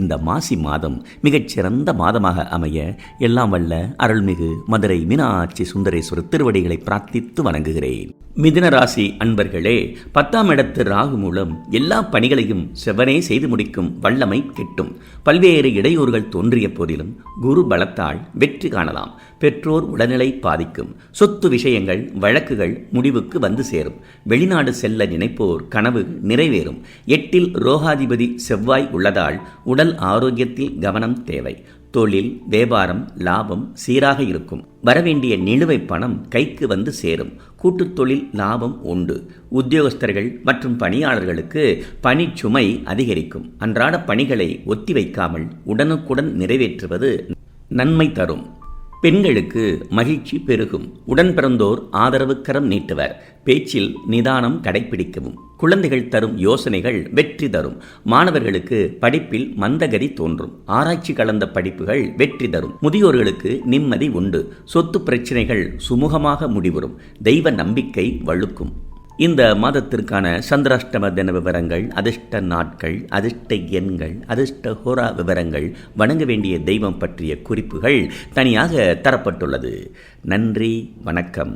இந்த மாசி மாதம் மிகச்சிறந்த மாதமாக அமைய எல்லாம் வல்ல அருள்மிகு மதுரை மீனாட்சி சுந்தரேஸ்வரர் திருவடிகளை பிரார்த்தித்து வணங்குகிறேன். மிதுன ராசி அன்பர்களே பத்தாம் இடத்து ராகு மூலம் எல்லா பணிகளையும் செவனே செய்து முடிக்கும் வல்லமை கிட்டும். பல்வேறு இடையூறுகள் தோன்றிய போதிலும் குரு பலத்தால் வெற்றி காணலாம். பெற்றோர் உடல்நிலை பாதிக்கும். சொத்து விஷயங்கள் வழக்குகள் முடிவுக்கு வந்து சேரும். வெளிநாடு செல்ல நினைப்போர் கனவு நிறைவேறும். எட்டில் ரோகாதிபதி செவ்வாய் உள்ளதால் உடல் ஆரோக்கியத்தில் கவனம் தேவை. தொழில் வியாபாரம் லாபம் சீராக இருக்கும். வரவேண்டிய நிலுவை பணம் கைக்கு வந்து சேரும். கூட்டுத் தொழில் லாபம் உண்டு. உத்தியோகஸ்தர்கள் மற்றும் பணியாளர்களுக்கு பணிச்சுமை அதிகரிக்கும். அன்றாட பணிகளை ஒத்திவைக்காமல் உடனுக்குடன் நிறைவேற்றுவது நன்மை தரும். பெண்களுக்கு மகிழ்ச்சி பெருகும். உடன் பிறந்தோர் ஆதரவு கரம் நீட்டுவர். பேச்சில் நிதானம் கடைபிடிக்கவும் குழந்தைகள் தரும் யோசனைகள் வெற்றி தரும். மாணவர்களுக்கு படிப்பில் மந்தகதி தோன்றும். ஆராய்ச்சி கலந்த படிப்புகள் வெற்றி தரும். முதியோர்களுக்கு நிம்மதி உண்டு. சொத்து பிரச்சனைகள் சுமூகமாக முடிவுறும். தெய்வ நம்பிக்கை வழுக்கும். இந்த மாதத்திற்கான சந்திராஷ்டம தின விவரங்கள் அதிர்ஷ்ட நாட்கள் அதிர்ஷ்ட எண்கள் அதிர்ஷ்ட ஹோரா விவரங்கள் வணங்க வேண்டிய தெய்வம் பற்றிய குறிப்புகள் தனியாக தரப்பட்டுள்ளது. நன்றி வணக்கம்.